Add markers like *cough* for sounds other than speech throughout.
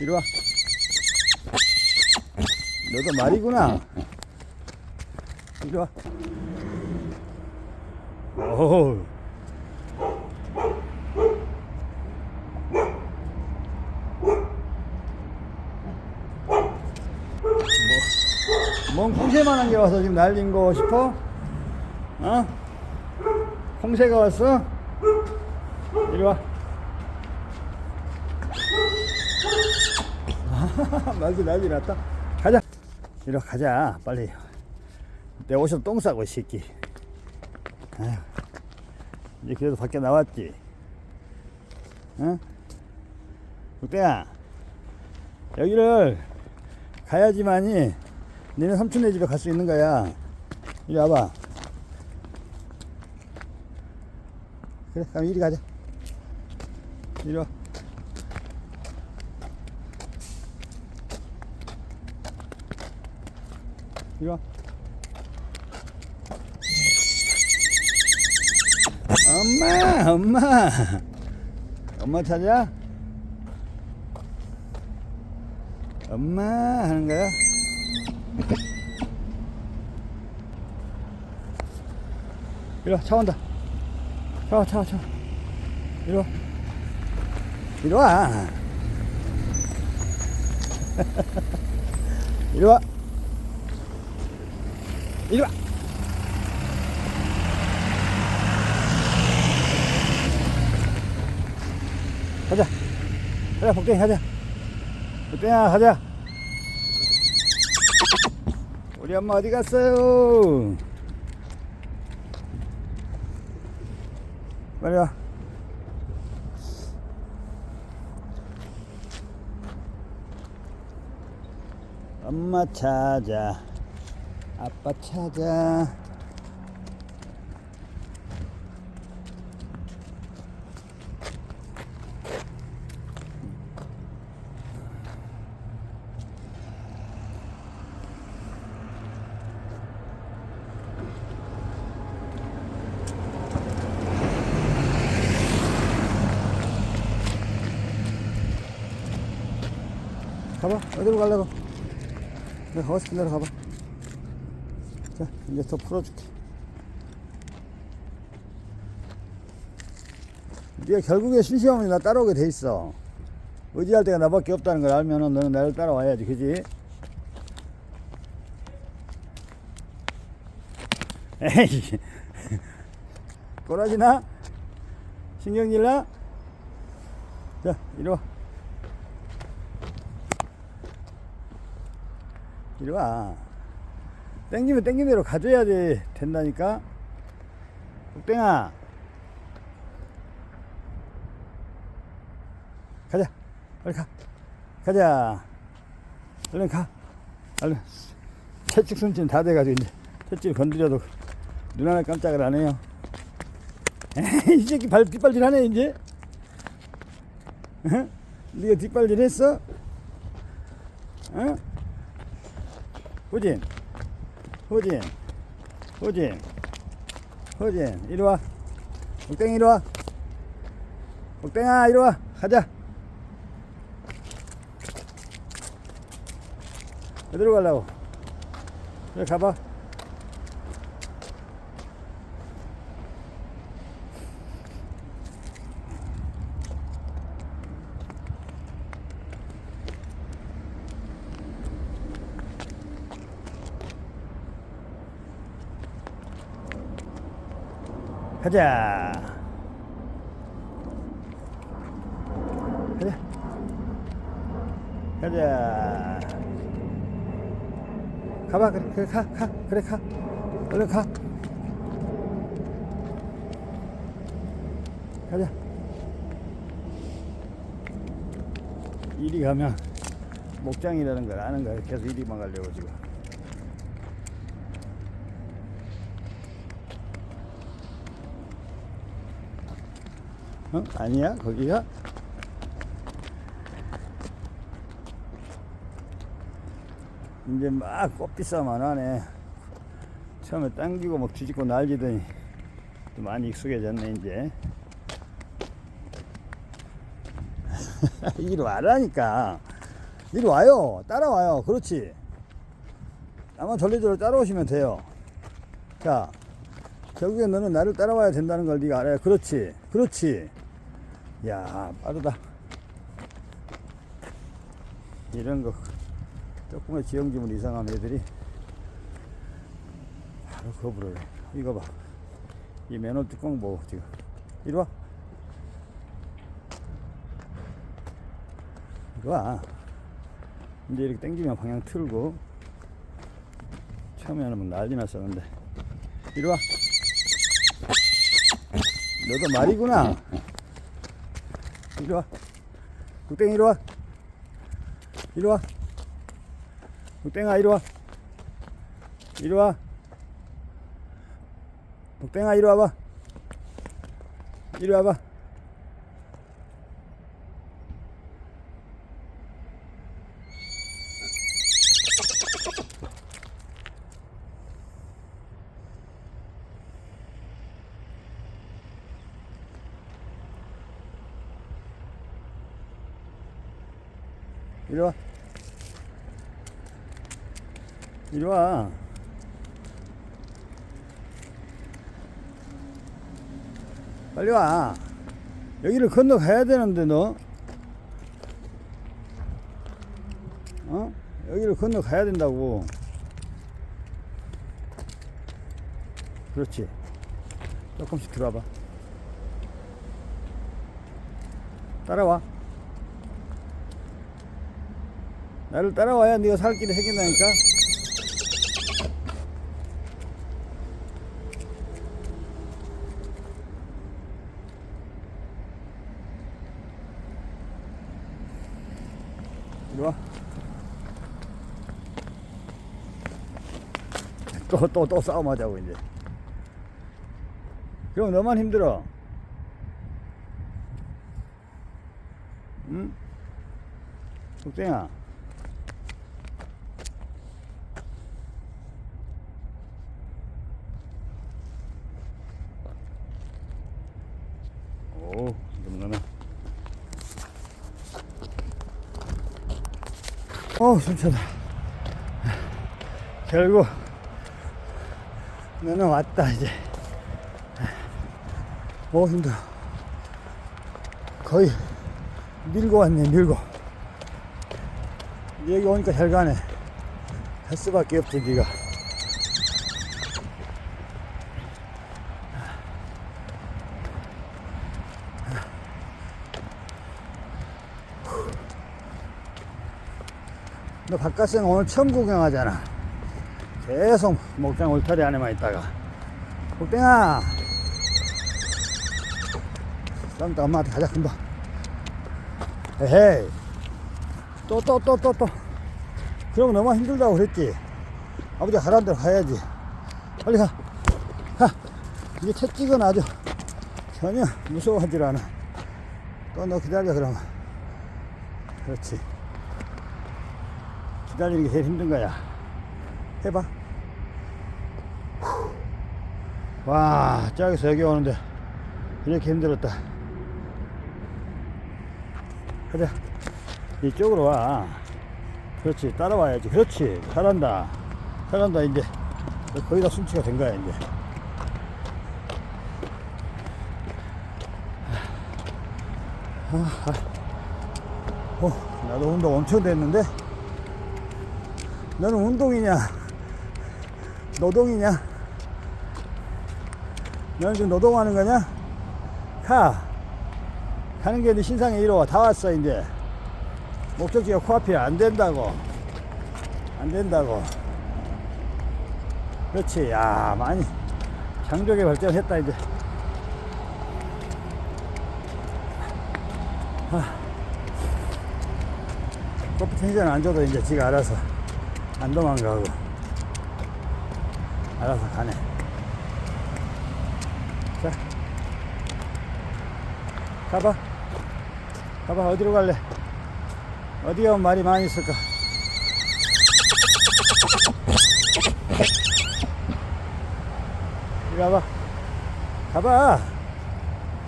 이리 와. 너도 말이구나. 이리 와. 오. 뭔 콩새만한 게 와서 지금 날린 거 싶어? 어? 콩새가 왔어? 이리 와. *laughs* 말도 난리 났다. 가자. 이리 와, 가자. 빨리. 내 옷에서 똥 싸고, 이 새끼. 아휴. 이제 그래도 밖에 나왔지. 응? 국대야. 여기를 가야지만이 너네 삼촌네 집에 갈 수 있는 거야. 이리 와봐. 그래, 그럼 이리 가자. 이리 와. 와. 엄마, 엄마. 엄마 찾아? 엄마 하는 거야? 이리 와, 차 온다. 차 와, 차. 이리 와. 이리 와. 이리 와. *laughs* 이리 와. 가자. 가자, 복댕이 가자. 복댕아, 가자. 우리 엄마 어디 갔어요? 빨리 와. 엄마 찾아. 아빠 찾아. 가봐. 어디로 가려고? 싶은 데로 가봐. 자, 이제 더 풀어줄게. 네가 결국에 심심하면 나 따라오게 돼 있어. 의지할 때가 나밖에 없다는 걸 알면은 너는 나를 따라와야지, 그지? 에이, *laughs* 꼬라지나? 신경질 나? 자, 이리 와. 이리 와. 땡기면 땡긴 대로 가져야지 된다니까. 국땡아. 가자. 빨리 가. 가자. 얼른 가. 얼른. 채찍 손질 다 돼가지고 이제 채찍 건드려도 눈 하나 깜짝을 안 해요. 에이, 이 새끼 발 뒷발질 하네 이제. 어? 네가 뒷발질 했어? 어? 후진 후진. 후진. 후진 이리 와. 옥땡이 이리 와. 옥땡아 이리 와. 가자. 어디로 가려고? 그래 가봐 가자. 가자. 가자. 가봐, 그래, 그래, 가, 가, 그래, 가. 얼른 가. 가자. 이리 가면 목장이라는 걸 아는 거야. 계속 이리만 가려고 지금. 어? 아니야 거기가? 이제 막 꽃비싸움 안 하네 처음에 당기고 막 뒤집고 날리더니 또 많이 익숙해졌네 이제 *laughs* 이리 와라니까 이리 와요. 따라와요. 그렇지. 나만 전리도로 따라오시면 돼요. 자, 결국엔 너는 나를 따라와야 된다는 걸 네가 알아야. 그렇지. 그렇지. 야, 빠르다. 이런 거 조금의 지형지물 이상한 애들이 바로 거부를 해. 이거 봐. 이 맨홀 뚜껑 뭐 지금. 이리 와. 이리 와. 이제 이렇게 당기면 방향 틀고 처음에는 뭐 난리 났었는데 이리 와. 너도 말이구나. 이리 와. 국땡이 이리 와. 이리 와. 국땡아 이리 와. 이리 와. 국땡아 이리 와봐. 이리 와봐. 이리 와. 이리 와. 빨리 와. 여기를 건너가야 되는데, 너. 어? 여기를 건너가야 된다고. 그렇지. 조금씩 들어와봐. 따라와. 나를 따라와야 네가 살 길이 생긴다니까. 이리 와. 또, 또, 또 싸움하자고, 이제. 그럼 너만 힘들어. 응? 국땡아. 오, 이놈네 어, 숨차다. 결국, 너는 왔다, 이제. 오, 힘들어. 거의, 밀고 왔네, 밀고. 여기 오니까 잘 가네. 할 수밖에 없지, 니가. 바깥은 오늘 처음 구경하잖아. 계속 목장 울타리 안에만 있다가. 목땡아! 쌈다 엄마한테 가자, 금방. 에헤이. 또, 또, 또, 또, 또. 그럼 너무 힘들다고 그랬지. 아버지 가라는 대로 가야지. 빨리 가. 가. 이게 채찍은 아주 전혀 무서워하질 않아. 또 너 기다려, 그러면. 그렇지. 기다리는 게 제일 힘든 거야. 해봐. 후. 와, 저기서 여기 오는데 이렇게 힘들었다. 가자. 이쪽으로 와. 그렇지. 따라와야지. 그렇지. 잘한다. 잘한다, 이제. 거의 다 순치가 된 거야, 이제. 아, 아. 어, 나도 운동 엄청 됐는데. 너는 운동이냐? 노동이냐? 너는 지금 노동하는 거냐? 가. 가는 게네 신상에 이루어. 다 왔어, 이제. 목적지가 코앞이야. 안 된다고. 안 된다고. 그렇지. 야, 많이 장족에 발전했다, 이제. 아. 커피 텐션 안 줘도 이제 지가 알아서 안 도망가고. 알아서 가네. 자. 가봐. 가봐. 어디로 갈래? 어디 가면 말이 많이 있을까? 이리 와봐. 가봐.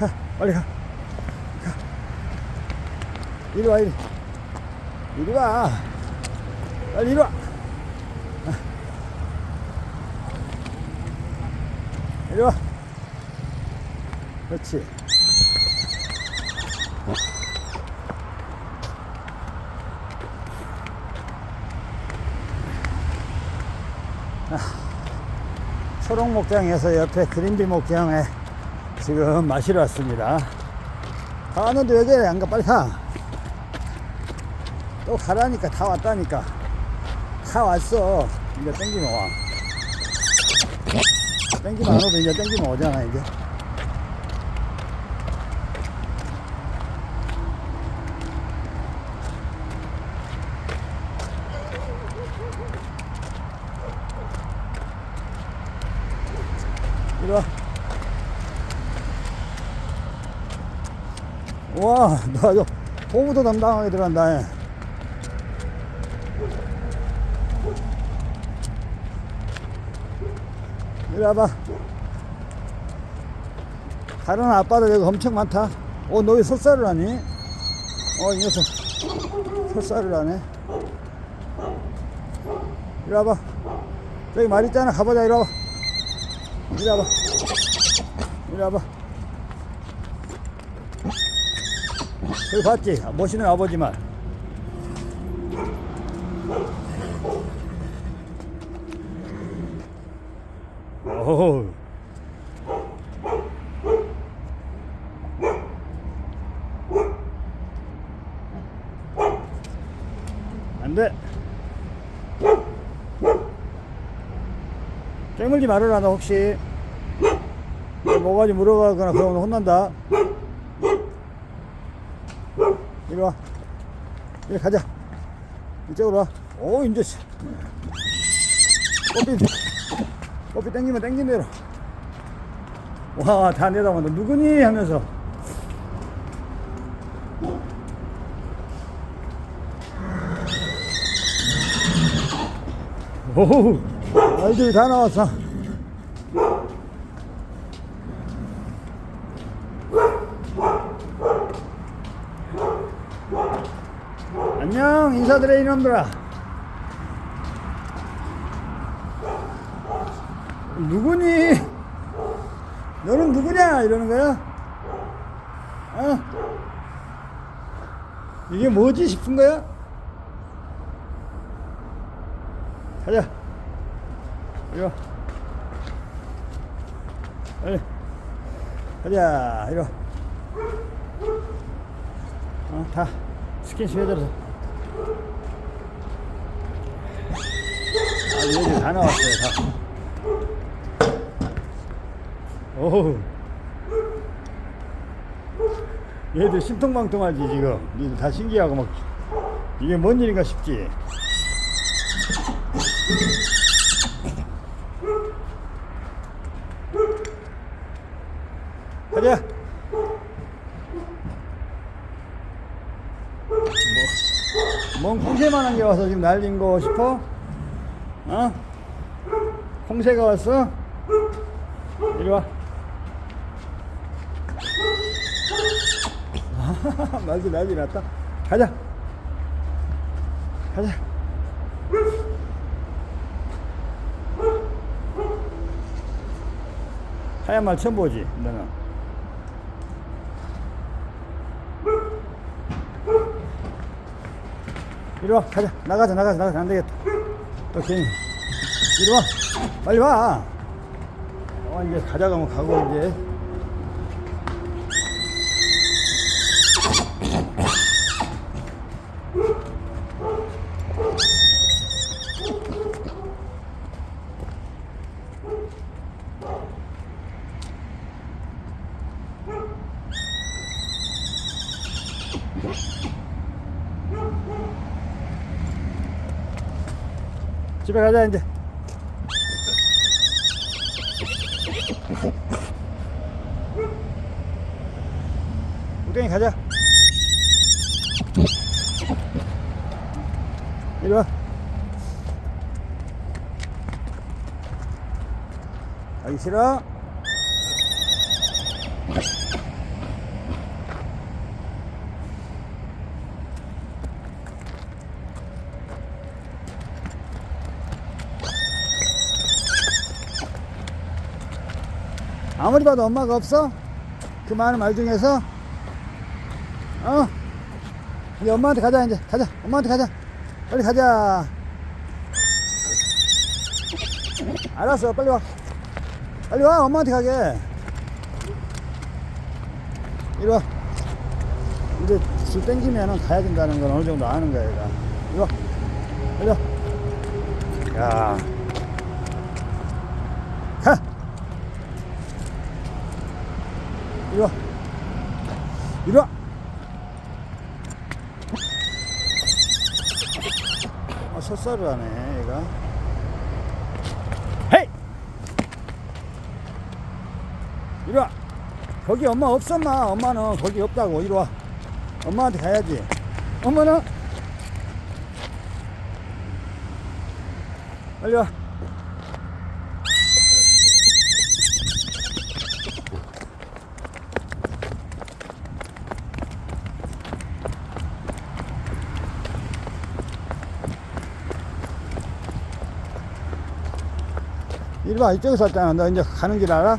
가. 빨리 가, 가. 이리 와 이리. 이리 와. 빨리 이리 와. 이리 와. 그렇지. 초록 목장에서 옆에 그린비 목장에 지금 마시러 왔습니다. 다 왔는데 왜 그래? 안 가? 빨리 가. 또 가라니까 다 왔다니까. 다 왔어. 이제 땡기면 와. 땡기면 안 오도 이제 땡기면 오잖아, 이제. 이리 와. 와, 너 아주 호구도 담당하게 들어간다. 이리 와봐. 다른 아빠들 여기 엄청 많다. 어, 너 왜 설사를 하니? 어, 이 녀석. 설사를 하네. 이리 와봐. 저기 말 있잖아. 가보자, 이리 와봐. 이리 와봐. 이리 와봐. 여기 봤지? 멋있는 아버지 말. 오. 안 돼. 깨물지 말아라, 너 혹시. 뭐가 지 물어가거나 그러면 혼난다. 이리 와. 이리 가자. 이쪽으로 와. 오. 씨. 꼬삐, 꼬삐 땡기면 땡긴 대로. 와, 다 내다본다. 누구니? 하면서. 오우, 아이들이 다 나왔어. 안녕 인사드려 이놈들아. 누구니? 너는 누구냐? 이러는 거야? 어? 이게 뭐지 싶은 거야? 가자. 이리 와. 빨리. 가자 이리 와. 어, 다. 스킨십 해줘서 아, 얘들 다 나왔어요, 다. 오우. 얘들 심통망통하지, 지금. 니들 다 신기하고 막. 이게 뭔 일인가 싶지. 가자. 뭔 콩새만한 게 와서 지금 날린 거 싶어? 어? 콩새가 왔어? 이리 와. *laughs* 말도 난리 났다. 가자. 가자. 하얀 말 처음 보지, 너는. 이리 와 가자 나가자 나가자 나가자 안 되겠다 또 괜히 이리 와. 빨리 와. 어, 이제 가져가면 가고 이제 집에 가자 이제. 우경이 가자. 이리 와. 가기 싫어? 아무리 봐도 엄마가 없어? 그 많은 말 중에서? 어? 이제 엄마한테 가자, 이제. 가자. 엄마한테 가자. 빨리 가자. 알았어, 빨리 와. 빨리 와, 엄마한테 가게. 이리 와. 이제 술 땡기면은 가야 된다는 건 어느 정도 아는 거야, 얘가. 이리 와. 빨리 와. 야. 이리 와. 이리 와. 아, 설사를 하네, 얘가. 헤이! 와. 거기 엄마 마. 엄마는 거기 없다고. 이리 와. 엄마한테 가야지. 엄마는? 빨리 와. 이리 와. 이쪽에서 왔잖아. 너 이제 가는 길 알아?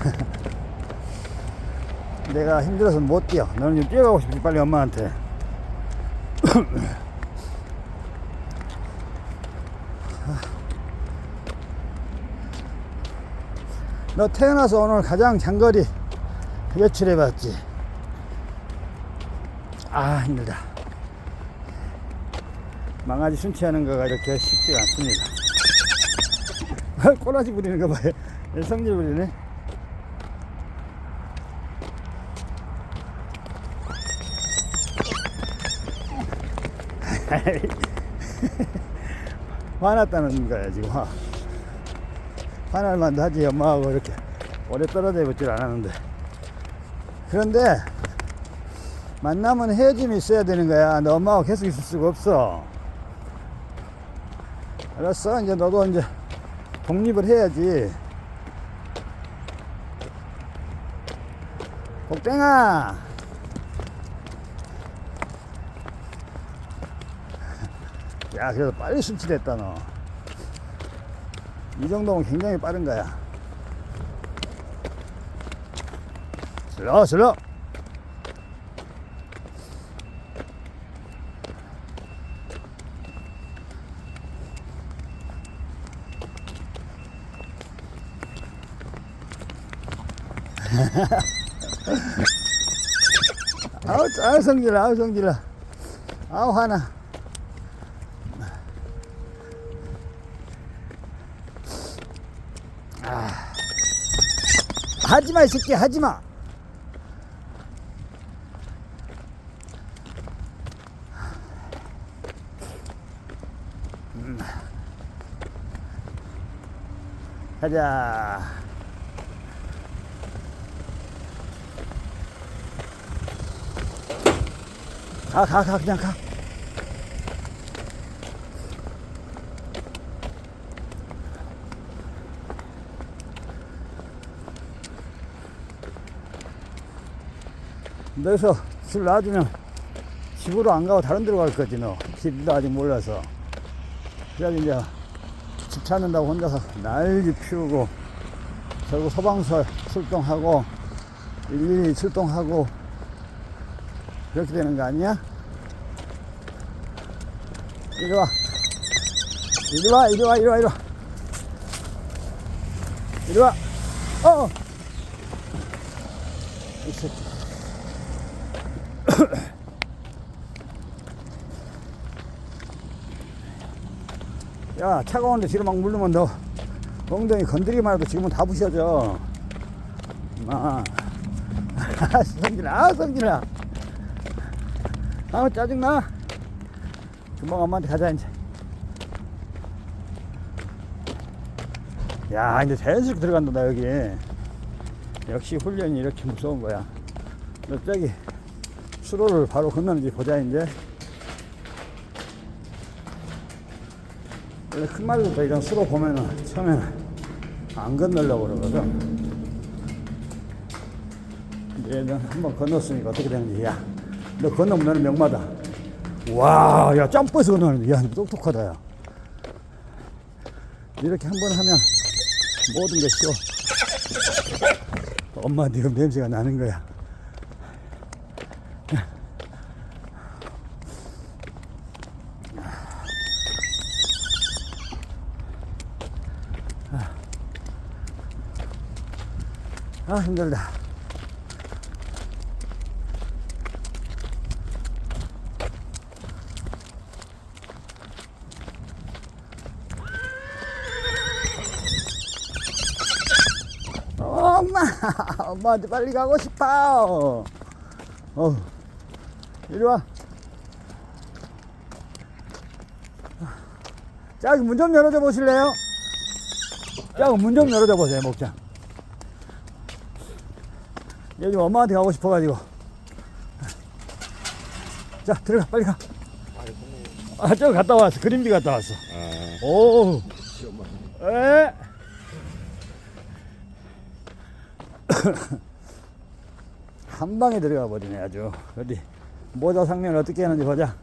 *laughs* 내가 힘들어서 못 뛰어. 너는 좀 뛰어가고 싶지 빨리 엄마한테. 너 태어나서 오늘 가장 장거리 외출해봤지? 아 힘들다. 망아지 순치하는 거가 이렇게 쉽지가 않습니다. *laughs* 꼬라지 부리는 거 봐요. 성질 부리네. *laughs* 화났다는 거야 지금 화. 화날 만도 하지 엄마하고 이렇게 오래 떨어져 있질 않았는데. 그런데 만나면 헤어짐이 있어야 되는 거야. 너 엄마하고 계속 있을 수가 없어. 알았어? 이제 너도 이제 독립을 해야지. 복땡아! 야 그래도 빨리 순치됐다 너 이 정도면 굉장히 빠른 거야. 슬러 슬러. *laughs* 아우 아우 성질아 아우 성질아 아우 화나 하지마 이 새끼 하지마. 음. 가자. 가 가 가 그냥 가 너에서 술 놔주면 집으로 안 가고 다른 데로 갈 거지 너. 길도 아직 몰라서. 그래서 이제 집 찾는다고 혼자서 날개 피우고 결국 소방서 출동하고 112 출동하고 그렇게 되는 거 아니야? 이리 와. 이리 와 이리 와 이리 와 이리 와. 이리 와. 어! 이 새끼 야 차가운데 뒤로 막 물르면 너 엉덩이 건드리기만 해도 지금은 다 부셔져. 마 아, 성질아 아 성질아. 아 짜증나. 금방 엄마한테 가자 이제. 야 이제 자연스럽게 들어간다 나 여기. 역시 훈련이 이렇게 무서운 거야. 너 저기 수로를 바로 건너는지 보자 이제 원래 큰 말들도 이런 수로 보면은 처음에는 안 건너려고 그러거든. 얘는 한번 건넜으니까 어떻게 되는지 야. 너 건너면 너는 명마다 와 야 점프해서 건너는 야 똑똑하다 야. 이렇게 한 번 하면 모든 게 쉬워. 엄마 지금 냄새가 나는 거야 아 힘들다. 엄마 엄마한테 빨리 가고 싶어? 어 이리 와. 저기 문좀 열어줘 보실래요? 저기 문좀 열어줘 보세요 목장 요즘 엄마한테 가고 싶어가지고 자 들어가 빨리 가 아, 저기 갔다 왔어. 그림비 갔다 왔어. 오. 에. *coughs* 한 방에 들어가 버리네, 아주. 어디, 모자 상면 어떻게 하는지 보자.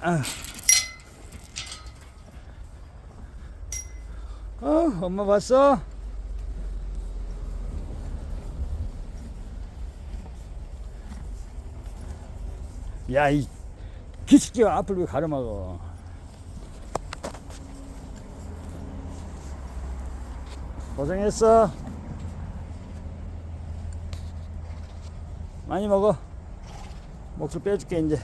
아. 어, 엄마 봤어? 야, 이 기식지가 앞을 왜 가려막어. 고생했어. 많이 먹어. 목줄 빼줄게, 이제.